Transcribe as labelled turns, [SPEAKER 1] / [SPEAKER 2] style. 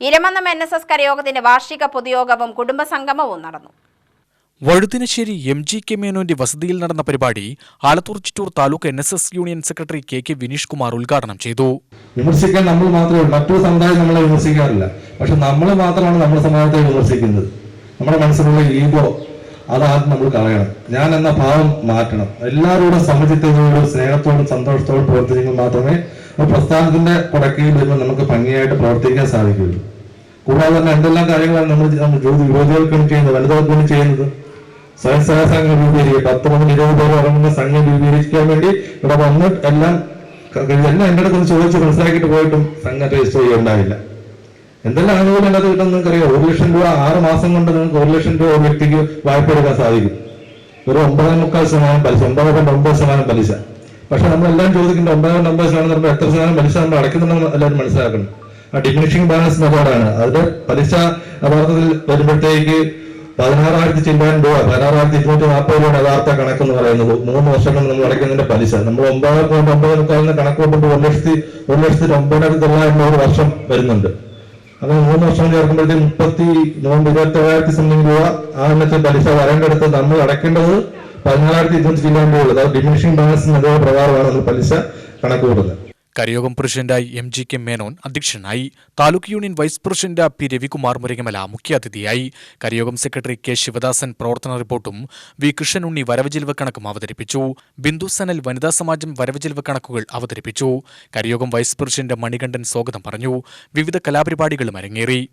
[SPEAKER 1] ഇരമന്നം N S S കരയോഗത്തിന്റെ വാർഷിക പൊതുയോഗവും കുടുംബസംഗമവും നടന്നു.
[SPEAKER 2] വഴുതിനശ്ശേരി എം ജി കെ മേനോന്റെ വസതിയിൽ നടന്ന പരിപാടി Alathur Chittur taluk N S S union secretary K K Vineesh Kumar ഉദ്ഘാടനം ചെയ്തു.
[SPEAKER 3] വിമർശിക്കാൻ നമ്മൾ മാത്രമേ ഉള്ളൂ. മറ്റൊരു സമുദായം നമ്മളെ വിമർശിക്കാറില്ല. പക്ഷെ നമ്മൾ മാത്രമാണ് നമ്മുടെ സമുദായത്തെ വിമർശിക്കുന്നത്. നമ്മുടെ മനസ്സിലുള്ള ഈഗോ അതാദ്യം നമ്മൾ കളയണം. ഞാൻ എന്ന ഭാവം മാറ്റണം. എല്ലാവരോടും സമചിത്തതയോടും സ്നേഹത്തോടും സന്തോഷത്തോടും പ്രവർത്തിച്ചെങ്കിൽ മാത്രമേ പ്രസ്ഥാനത്തിന്റെ കുടക്കീഴിൽ വരുമ്പോൾ നമുക്ക് ഭംഗിയായിട്ട് പ്രവർത്തിക്കാൻ സാധിക്കുള്ളൂ കൂടാതെ തന്നെ എന്തെല്ലാം കാര്യങ്ങളാണ് നമ്മൾ ജോലി യുവതികൾക്ക് ചെയ്യുന്നത്? വനിതകൾക്ക് ചെയ്യുന്നത്? സ്വയം സഹായ സംഘം രൂപീകരിക്കുക. പത്ത് മുതൽ ഇരുപത് പേര് ഇറങ്ങുന്ന സംഘം രൂപീകരിക്കാൻ വേണ്ടി ഇവിടെ വന്ന് എല്ലാം എല്ലാം എന്റെ അടുത്ത് ചോദിച്ച് മനസ്സിലാക്കിയിട്ട് പോയിട്ടും സംഘം രജിസ്റ്റർ ചെയ്യുണ്ടാവില്ല. എന്തെല്ലാം ആനുകൂല്യം അത് കിട്ടും നിങ്ങൾക്ക് അറിയാം ഒരു ലക്ഷം രൂപ ആറ് മാസം കൊണ്ട് നിങ്ങൾക്ക് ഒരു ലക്ഷം രൂപ ഒരു വ്യക്തിക്ക് വായ്പ എടുക്കാൻ സാധിക്കും. ഒരു ഒമ്പതേ മുക്കാൽ ശതമാനം പലിശ ഒമ്പത് പോയിന്റ് ഒമ്പത് ശതമാനം പലിശ. പക്ഷെ നമ്മളെല്ലാം ചോദിക്കുന്നത് ഒമ്പതാം നമ്പേഴ്സിലാണ് നമ്മൾ എത്ര ശതമാനം പലിശ നമ്മൾ അടയ്ക്കുന്നുണ്ടെന്ന് എല്ലാവരും മനസ്സിലാക്കണം. ആ ഡിമിനിഷിംഗ് ബാലൻസ് മെത്തേഡാണ് അതിന്റെ പലിശ യഥാർത്ഥത്തിൽ വരുമ്പോഴത്തേക്ക് പതിനാറായിരത്തി ചിന്താൻ രൂപ പതിനാറായിരത്തി ഇരുന്നൂറ്റി നാൽപ്പത് രൂപ യഥാർത്ഥ കണക്കെന്ന് പറയുന്നത്. മൂന്ന് വർഷം കൊണ്ട് നമ്മൾ അടയ്ക്കുന്നതിന്റെ പലിശ. നമ്മൾ ഒമ്പത് പോയിന്റ് ഒമ്പത് മുക്കാലിന് കണക്ക് കൂട്ടുമ്പോൾ ഒരു ലക്ഷത്തി ഒരു ലക്ഷത്തി ഒമ്പതിനായിരത്തി തൊള്ളായിരം രൂപ ഒരു വർഷം വരുന്നുണ്ട്. അങ്ങനെ മൂന്ന് വർഷം ചേർക്കുമ്പോഴത്തേക്ക് മുപ്പത്തി മൂന്ന് ഇരുപത്തി ഏഴായിരത്തി സംതിങ് രൂപ ആ എണ്ണത്തിൽ പലിശ വരേണ്ടടുത്ത് നമ്മൾ അടയ്ക്കേണ്ടത് പതിനാലായിരത്തി ഇരുന്നൂറ്റി രൂപ ഉള്ളത് അത് ഡിമിനിഷിംഗ് ബാലൻസ് എന്നതിന്റെ പ്രകാരമാണ് അത് പലിശ കണക്ക് കൂട്ടുന്നത്
[SPEAKER 2] കരയോഗം പ്രസിഡന്റായി എം ജി കെ മേനോൻ അധ്യക്ഷനായി. Taluk union vice president P Ravikumar മുരകമല മുഖ്യാതിഥിയായി. കരയോഗം സെക്രട്ടറി കെ ശിവദാസൻ പ്രവർത്തന റിപ്പോർട്ടും വി കൃഷ്ണൻ ഉണ്ണി വരവ് ചെലവ് കണക്കും അവതരിപ്പിച്ചു. ബിന്ദു സനൽ വനിതാ സമാജം വരവുചെലവ് കണക്കുകൾ അവതരിപ്പിച്ചു. കരയോഗം വൈസ് പ്രസിഡന്റ് മണികണ്ഠൻ സ്വാഗതം പറഞ്ഞു. വിവിധ കലാപരിപാടികളും അരങ്ങേറി.